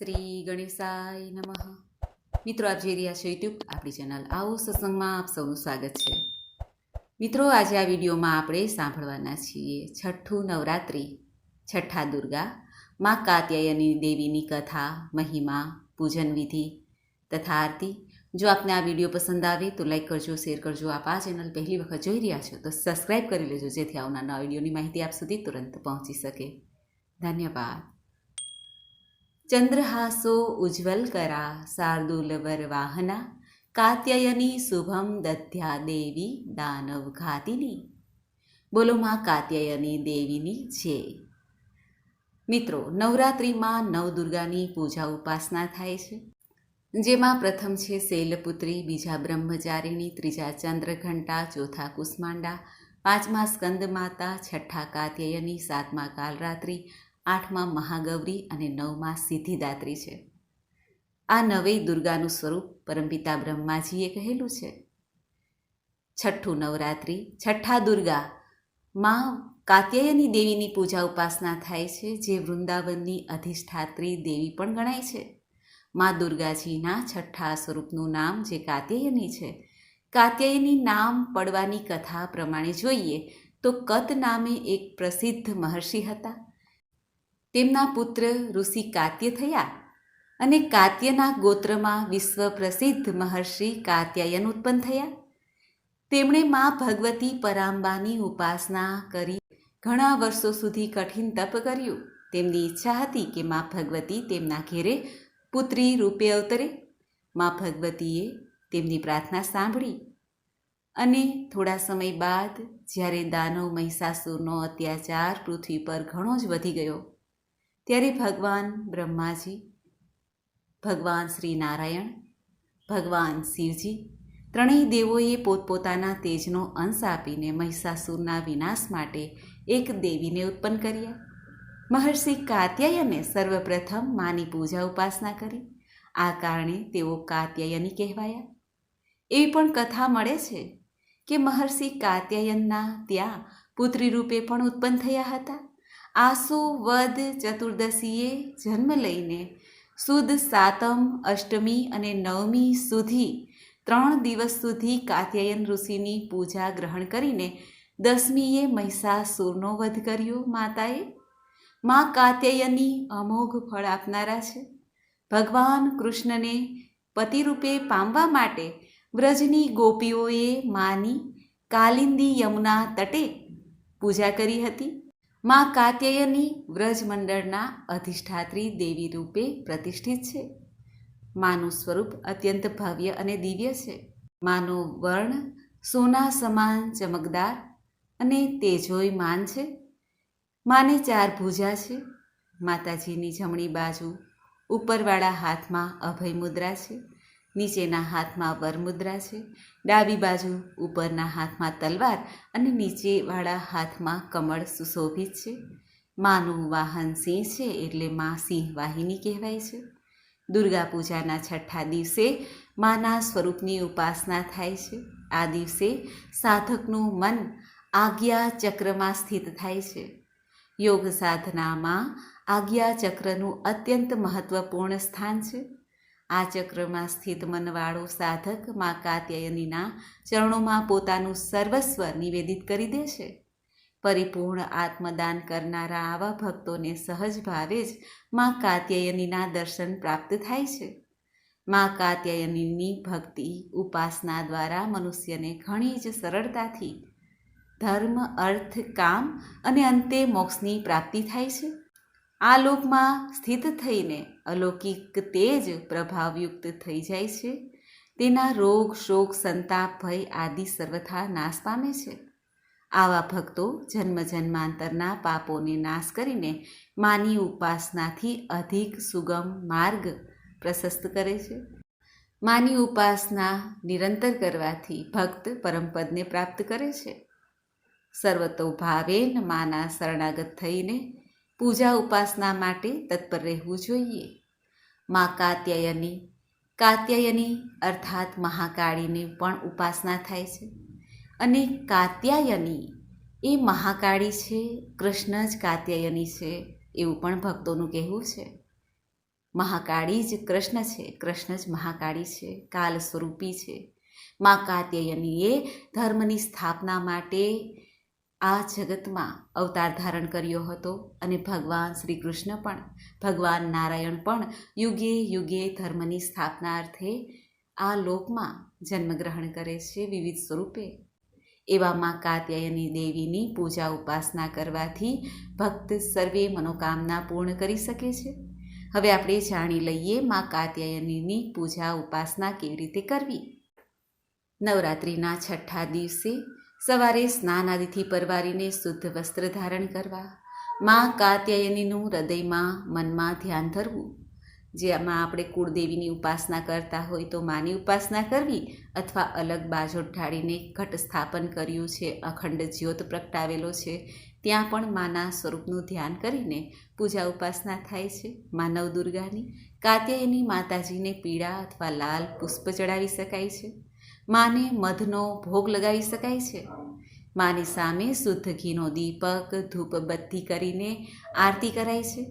શ્રી ગણેશાય નમઃ. મિત્રો, આપ જોઈ રહ્યા છો યુટ્યુબ આપણી ચેનલ આવો સત્સંગમાં આપ સૌનું સ્વાગત છે. મિત્રો, આજે આ વિડીયોમાં આપણે સાંભળવાના છીએ છઠ્ઠું નવરાત્રિ, છઠ્ઠા દુર્ગા, મા કાત્યાયની દેવીની કથા, મહિમા, પૂજન વિધિ તથા આરતી. જો આપને આ વીડિયો પસંદ આવે તો લાઈક કરજો, શેર કરજો. આપ આ ચેનલ પહેલી વખત જોઈ રહ્યા છો તો સબસ્ક્રાઈબ કરી લેજો જેથી આવનારા વિડીયોની માહિતી આપ સુધી તુરંત પહોંચી શકે. ધન્યવાદ. ચંદ્રહાસો ઉજ્જવલ કરા, શાર્દુલવર વાહના, કાત્યયની શુભમ દધ્યા દેવી, દાનવ ઘાતિની. બોલો માં કાત્યયની દેવીની છે. મિત્રો, નવરાત્રિમાં નવદુર્ગાની પૂજા ઉપાસના થાય છે. જેમાં પ્રથમ છે શૈલપુત્રી, બીજા બ્રહ્મચારિણી, ત્રીજા ચંદ્રઘંટા, ચોથા કુષ્માંડા, પાંચમા સ્કંદ માતા છઠ્ઠા કાત્યયની, સાતમા કાલરાત્રિ આઠમા મહાગૌરી અને નવમા સિદ્ધિદાત્રી છે. આ નવેય દુર્ગાનું સ્વરૂપ પરમપિતા બ્રહ્માજીએ કહેલું છે. છઠ્ઠું નવરાત્રિ, છઠ્ઠા દુર્ગા, માં કાત્યાયની દેવીની પૂજા ઉપાસના થાય છે, જે વૃંદાવનની અધિષ્ઠાત્રી દેવી પણ ગણાય છે. મા દુર્ગાજીના છઠ્ઠા સ્વરૂપનું નામ જે કાત્યાયની છે, કાત્યાયની નામ પડવાની કથા પ્રમાણે જોઈએ તો કત નામે એક પ્રસિદ્ધ મહર્ષિ હતા. તેમના પુત્ર ઋષિ કાત્ય થયા અને કાત્યના ગોત્રમાં વિશ્વ પ્રસિદ્ધ મહર્ષિ કાત્યાયન ઉત્પન્ન થયા. તેમણે મા ભગવતી પરાંબાની ઉપાસના કરી ઘણા વર્ષો સુધી કઠિન તપ કર્યું. તેમની ઈચ્છા હતી કે મા ભગવતી તેમના ઘેરે પુત્રી રૂપે અવતરે. મા ભગવતીએ તેમની પ્રાર્થના સાંભળી અને થોડા સમય બાદ જ્યારે દાનવ મહિષાસુરનો અત્યાચાર પૃથ્વી પર ઘણો જ વધી ગયો. ત્યારે ભગવાન બ્રહ્માજી, ભગવાન શ્રી નારાયણ ભગવાન શિવજી ત્રણેય દેવોએ પોતપોતાના તેજનો અંશ આપીને મહિષાસુરના વિનાશ માટે એક દેવીને ઉત્પન્ન કર્યા. મહર્ષિ કાત્યાયને સર્વપ્રથમ માની પૂજા ઉપાસના કરી. આ કારણે તેઓ કાત્યાયની કહેવાયા. એવી પણ કથા મળે છે કે મહર્ષિ કાત્યાયનના ત્યાં પુત્રી રૂપે પણ ઉત્પન્ન થયા હતા. આસો, વદ, ચતુર્દશીએ જન્મ લઈને સુદ, સાતમ, અષ્ટમી અને નવમી સુધી ત્રણ દિવસ સુધી કાત્યાયન ઋષિની પૂજા ગ્રહણ કરીને દસમીએ મહિષાસુરનો વધ કર્યો માતાએ. મા કાત્યાયની અમોઘ ફળ આપનારા છે. ભગવાન કૃષ્ણને પતિરૂપે પામવા માટે વ્રજની ગોપીઓએ માની કાલિંદી યમુના તટે પૂજા કરી હતી. મા કાત્યયની વ્રજમંડળના અધિષ્ઠાત્રી દેવી રૂપે પ્રતિષ્ઠિત છે. માનું સ્વરૂપ અત્યંત ભવ્ય અને દિવ્ય છે. માનો વર્ણ સોના સમાન ચમકદાર અને તેજોય માન છે. માને ચાર ભૂજા છે. માતાજીની જમણી બાજુ ઉપરવાળા હાથમાં અભય મુદ્રા છે. નીચેના હાથમાં વરમુદ્રા છે, ડાબી બાજુ ઉપરના હાથમાં તલવાર અને નીચેવાળા હાથમાં કમળ સુશોભિત છે. માનું વાહન સિંહ છે એટલે મા સિંહ વાહિની કહેવાય છે. દુર્ગા પૂજાના છઠ્ઠા દિવસે માના સ્વરૂપની ઉપાસના થાય છે. આ દિવસે સાધકનું મન આજ્ઞા ચક્રમાં સ્થિત થાય છે. યોગ સાધનામાં આજ્ઞા ચક્રનું અત્યંત મહત્વપૂર્ણ સ્થાન છે. આ ચક્રમાં સ્થિત મનવાળો સાધક મા કાત્યાયનીના ચરણોમાં પોતાનું સર્વસ્વ નિવેદિત કરી દે છે પરિપૂર્ણ આત્મદાન કરનારા આવા ભક્તોને સહજ ભાવે જ મા કાત્યાયનીના દર્શન પ્રાપ્ત થાય છે. મા કાત્યાયનીની ભક્તિ ઉપાસના દ્વારા મનુષ્યને ઘણી જ સરળતાથી ધર્મ, અર્થ, કામ અને અંતે મોક્ષની પ્રાપ્તિ થાય છે. આ લોકમાં સ્થિત થઈને અલૌકિક તેજ પ્રભાવયુક્ત થઈ જાય છે. તેના રોગ, શોક, સંતાપ, ભય આદિ સર્વથા નાશ પામે છે. આવા ભક્તો જન્મ જન્માંતરના પાપોને નાશ કરીને માની ઉપાસનાથી અધિક સુગમ માર્ગ પ્રશસ્ત કરે છે. માની ઉપાસના નિરંતર કરવાથી ભક્ત પરમપદને પ્રાપ્ત કરે છે. સર્વતો ભાવેન માના શરણાગત થઈને પૂજા ઉપાસના માટે તત્પર રહેવું જોઈએ. મા કાત્યાયની કાત્યાયની અર્થાત મહાકાળીની પણ ઉપાસના થાય છે. અને કાત્યાયની એ મહાકાળી છે, કૃષ્ણ જ કાત્યાયની છે એવું પણ ભક્તોનું કહેવું છે. મહાકાળી જ કૃષ્ણ છે, કૃષ્ણ જ મહાકાળી છે કાલ સ્વરૂપી છે. મા કાત્યાયનીએ ધર્મની સ્થાપના માટે આ જગતમાં અવતાર ધારણ કર્યો હતો અને ભગવાન શ્રી કૃષ્ણ પણ, ભગવાન નારાયણ પણ યુગે યુગે ધર્મની સ્થાપના અર્થે આ લોકમાં જન્મગ્રહણ કરે છે વિવિધ સ્વરૂપે. એવા માં કાત્યાયની દેવીની પૂજા ઉપાસના કરવાથી ભક્ત સર્વે મનોકામના પૂર્ણ કરી શકે છે. હવે આપણે જાણી લઈએ માં કાત્યાયનીની પૂજા ઉપાસના કેવી રીતે કરવી. નવરાત્રિના છઠ્ઠા દિવસે સવારે સ્નાન આદિથી પરવારીને શુદ્ધ વસ્ત્ર ધારણ કરવા, માં કાત્યાયનીનું હૃદયમાં મનમાં ધ્યાન ધરવું. જેમાં આપણે કુળદેવીની ઉપાસના કરતા હોય તો માની ઉપાસના કરવી અથવા અલગ બાજો ઢાળીને ઘટ સ્થાપન કર્યું છે, અખંડ જ્યોત પ્રગટાવેલો છે, ત્યાં પણ માના સ્વરૂપનું ધ્યાન કરીને પૂજા ઉપાસના થાય છે. માનવ દુર્ગાની કાત્યાયની માતાજીને પીળા અથવા લાલ પુષ્પ ચડાવી શકાય છે. માને મધનો ભોગ લગાવી શકાય છે. માની સામે શુદ્ધ ઘીનો દીપક, ધૂપ બત્તી કરીને આરતી કરાય છે.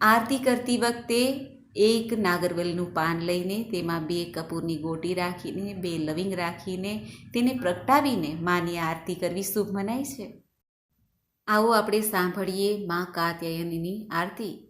આરતી કરતી વખતે એક નાગરવેલનું પાન લઈને તેમાં બે કપૂરની ગોટી રાખીને, બે લવિંગ રાખીને તેને પ્રગટાવીને માની આરતી કરવી શુભ મનાય છે. આવો આપણે સાંભળીએ મા કાત્યાયનીની આરતી.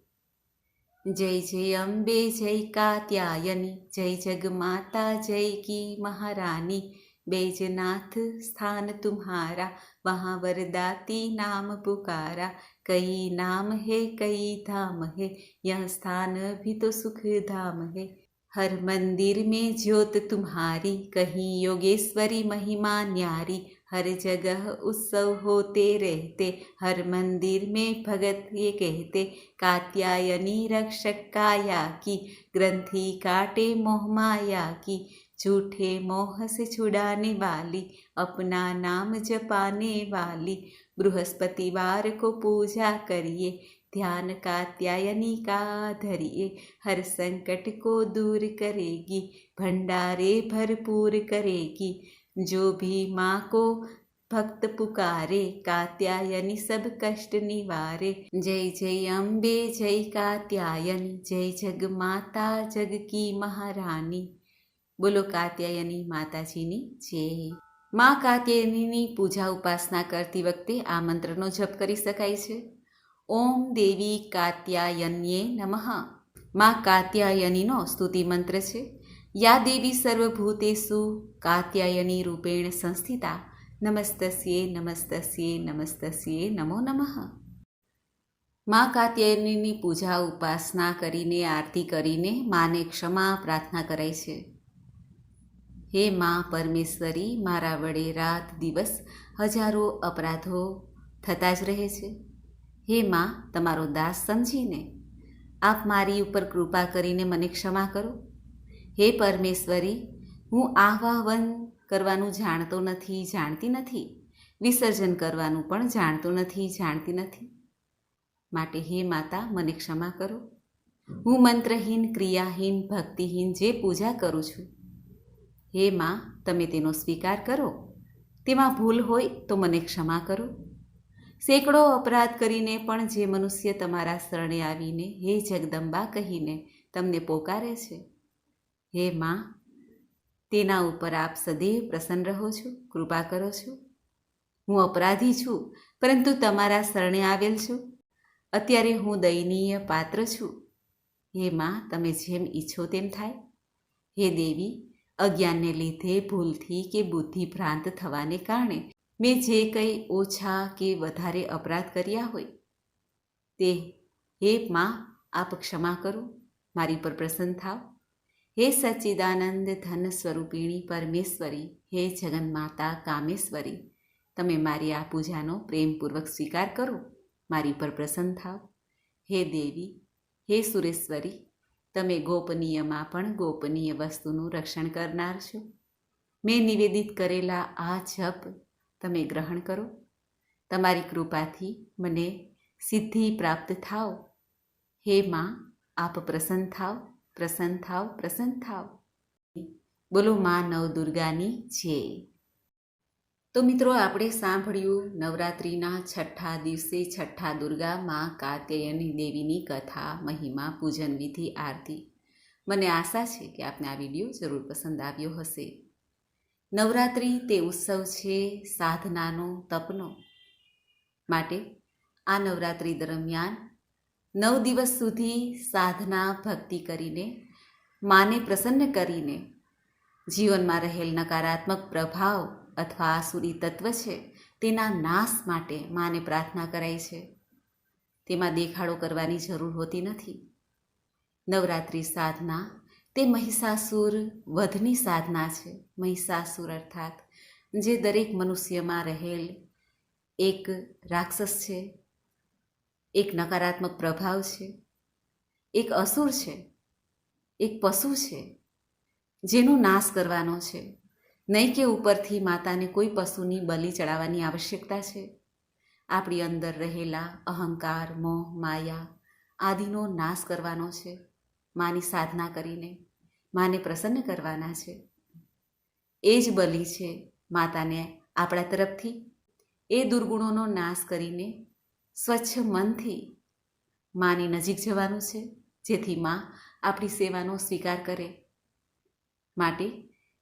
જય જય અંબે જય કાત્યાયની જય જગમાતા જય કી મહારાની बैजनाथ स्थान तुम्हारा वहाँ वरदाती नाम पुकारा कई नाम है कई धाम है यह स्थान भी तो सुख धाम है हर मंदिर में ज्योत तुम्हारी कहीं योगेश्वरी महिमा न्यारी हर जगह उत्सव होते रहते, हर मंदिर में भगत ये कहते, कात्यायनी रक्षक काया की, ग्रंथि काटे मोह माया की, झूठे मोह से छुड़ाने वाली, अपना नाम जपाने वाली बृहस्पतिवार को पूजा करिए, ध्यान कात्यायनी का धरिए, हर संकट को दूर करेगी, भंडारे भरपूर करेगी जो भी माँ को भक्त पुकारे कात्यायनी सब कष्ट निवारे जय जय अम्बे जय कात्यायनी जय जग माता जग की महारानी બોલો કાત્યાયની માતાજીની જય મા કાત્યાયનીની પૂજા ઉપાસના કરતી વખતે આ મંત્રનો જપ કરી શકાય છે ઓમ દેવી કાત્યાયન્યે નમઃ મા કાત્યાયનીનો સ્તુતિ મંત્ર છે યા દેવી સર્વભૂતેષુ કાત્યાયની રૂપેણ સંસ્થિતા નમસ્તસ્યે નમસ્તસ્યે નમસ્તસ્યે નમો નમઃ મા કાત્યાયનીની પૂજા ઉપાસના કરીને, આરતી કરીને માને ક્ષમા પ્રાર્થના કરાય છે। હે મા પરમેશ્વરી, મારા વડે રાત દિવસ હજારો અપરાધો થતા જ રહે છે। હે મા, તમારો દાસ સમજીને, આપ મારી ઉપર કૃપા કરીને મને ક્ષમા કરો। હે પરમેશ્વરી, હું આહ્વાન કરવાનું જાણતો નથી, જાણતી નથી. વિસર્જન કરવાનું પણ જાણતો નથી, જાણતી નથી. માટે હે માતા, મને ક્ષમા કરો. હું મંત્રહીન, ક્રિયાહીન, ભક્તિહીન જે પૂજા કરું છું. હે માં, તમે તેનો સ્વીકાર કરો. તેમાં ભૂલ હોય તો મને ક્ષમા કરો. સેંકડો અપરાધ કરીને પણ જે મનુષ્ય તમારા શરણે આવીને હે જગદંબા કહીને તમને પોકારે છે. હે માં, તેના ઉપર આપ સદૈવ પ્રસન્ન રહો છો, કૃપા કરો છો. હું અપરાધી છું, પરંતુ તમારા શરણે આવેલ છું. અત્યારે હું દયનીય પાત્ર છું. હે માં, તમે જેમ ઈચ્છો તેમ થાય. હે દેવી, અજ્ઞાનને લીધે ભૂલથી કે બુદ્ધિ ભ્રાંત થવાને કારણે મેં જે કંઈ ઓછા કે વધારે અપરાધ કર્યા હોય, તે, હે માં, આપ ક્ષમા કરો. મારી પર પ્રસન્ન થાવ. હે સચ્ચિદાનંદ ધન સ્વરૂપિણી પરમેશ્વરી, હે જગન્માતા કામેશ્વરી, તમે મારી આ પૂજાનો પ્રેમપૂર્વક સ્વીકાર કરો, મારી પર પ્રસન્ન થાવ હે દેવી, હે સુરેશ્વરી, તમે ગોપનીયમાં પણ ગોપનીય વસ્તુનું રક્ષણ કરનાર છો. મેં નિવેદિત કરેલા આ જપ તમે ગ્રહણ કરો. તમારી કૃપાથી મને સિદ્ધિ પ્રાપ્ત થાવ હે માં, આપ પ્રસન્ન થાવ પ્રસન્ન થાવ પ્રસન્ન થાવ. બોલો, માં નવ દુર્ગાની છે. તો મિત્રો, આપણે સાંભળ્યું નવરાત્રિના છઠ્ઠા દિવસે છઠ્ઠા દુર્ગા માં કાત્યાયની દેવીની કથા, મહિમા, પૂજન વિધિ, આરતી. મને આશા છે કે આપને આ વીડિયો જરૂર પસંદ આવ્યો હશે. નવરાત્રિ તે ઉત્સવ છે સાધનાનો તપનો. માટે આ નવરાત્રિ દરમિયાન નવ દિવસ સુધી સાધના, ભક્તિ કરીને, માને પ્રસન્ન કરીને જીવનમાં રહેલ નકારાત્મક પ્રભાવ અથવા આસુરી તત્વ છે, તેના નાશ માટે માને પ્રાર્થના કરાય છે. તેમાં દેખાડો કરવાની જરૂર હોતી નથી. નવરાત્રિ સાધના તે મહિષાસુર વધની સાધના છે. મહિષાસુર અર્થાત, જે દરેક મનુષ્યમાં રહેલ એક રાક્ષસ છે. એક નકારાત્મક પ્રભાવ છે, એક અસુર છે, એક પશુ છે, જેનો નાશ કરવાનો છે. નહીં કે ઉપરથી માતાને કોઈ પશુની બલિ ચડાવવાની આવશ્યકતા છે. આપણી અંદર રહેલા અહંકાર, મોહ, માયા આદિનો નાશ કરવાનો છે. માની સાધના કરીને માને પ્રસન્ન કરવાના છે. એ જ બલિ છે માતાને આપણા તરફથી. એ દુર્ગુણોનો નાશ કરીને સ્વચ્છ મનથી માની નજીક જવાનું છે, જેથી માં આપણી સેવાનો સ્વીકાર કરે. માટે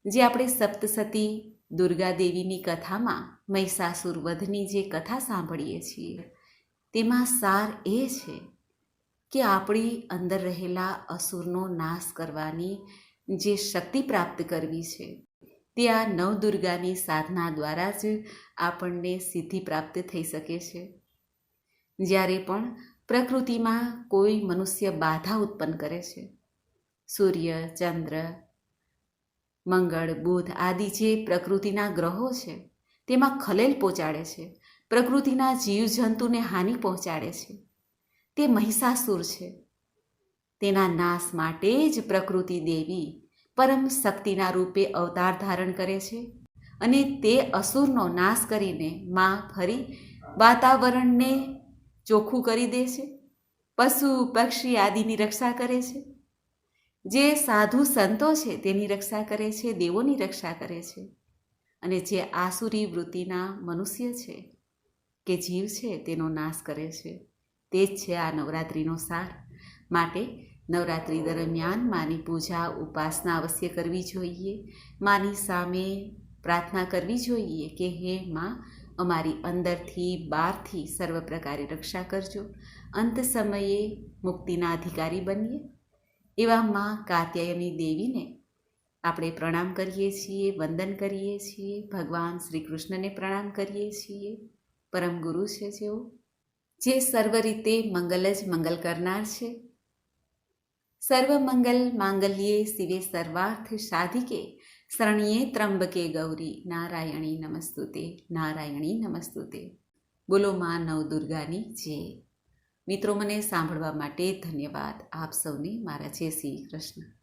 જે આપણે સપ્તસતી દુર્ગા દેવીની કથામાં મહિષાસુર વધની જે કથા સાંભળીએ છીએ, તેમાં સાર એ છે કે આપણી અંદર રહેલા અસુરનો નાશ કરવાની જે શક્તિ પ્રાપ્ત કરવી છે, તે આ નવદુર્ગાની સાધના દ્વારા જ આપણને સિદ્ધિ પ્રાપ્ત થઈ શકે છે. જ્યારે પણ પ્રકૃતિમાં કોઈ મનુષ્ય બાધા ઉત્પન્ન કરે છે, સૂર્ય, ચંદ્ર, મંગળ, બુધ આદિ જે પ્રકૃતિના ગ્રહો છે, તેમાં ખલેલ પહોંચાડે છે, પ્રકૃતિના જીવજંતુને હાનિ પહોંચાડે છે, તે મહિષાસુર છે. તેના નાશ માટે જ પ્રકૃતિ દેવી પરમ શક્તિના રૂપે અવતાર ધારણ કરે છે અને તે અસુરનો નાશ કરીને માં ફરી વાતાવરણને ચોખ્ખું કરી દે છે, પશુ પક્ષી આદિની રક્ષા કરે છે. જે સાધુ સંતો છે તેની રક્ષા કરે છે, દેવોની રક્ષા કરે છે. અને જે આસુરી વૃત્તિના મનુષ્ય છે કે જીવ છે તેનો નાશ કરે છે. તે જ છે આ નવરાત્રિનો સાર માટે નવરાત્રિ દરમિયાન માની પૂજા ઉપાસના અવશ્ય કરવી જોઈએ. માની સામે પ્રાર્થના કરવી જોઈએ કે હે માં અમારી અંદરથી બહારથી સર્વ પ્રકારે રક્ષા કરજો. અંત સમયે મુક્તિના અધિકારી બનીએ. એવા માં કાત્યાયની દેવીને આપણે પ્રણામ કરીએ છીએ, વંદન કરીએ છીએ, ભગવાન શ્રી કૃષ્ણને પ્રણામ કરીએ છીએ. પરમ ગુરુ છે જેઓ, જે સર્વ રીતે મંગલ જ મંગલ કરનાર છે. સર્વ મંગલ માંગલ્યે શિવે સર્વાર્થ સાધિકે શરણ્યે ત્રંબકે ગૌરી નારાયણી નમસ્તુતે નારાયણી નમસ્તુતે બોલો માં નવદુર્ગાની જય. મિત્રો, મને સાંભળવા માટે ધન્યવાદ. આપ સૌને મારા જય શ્રી કૃષ્ણ.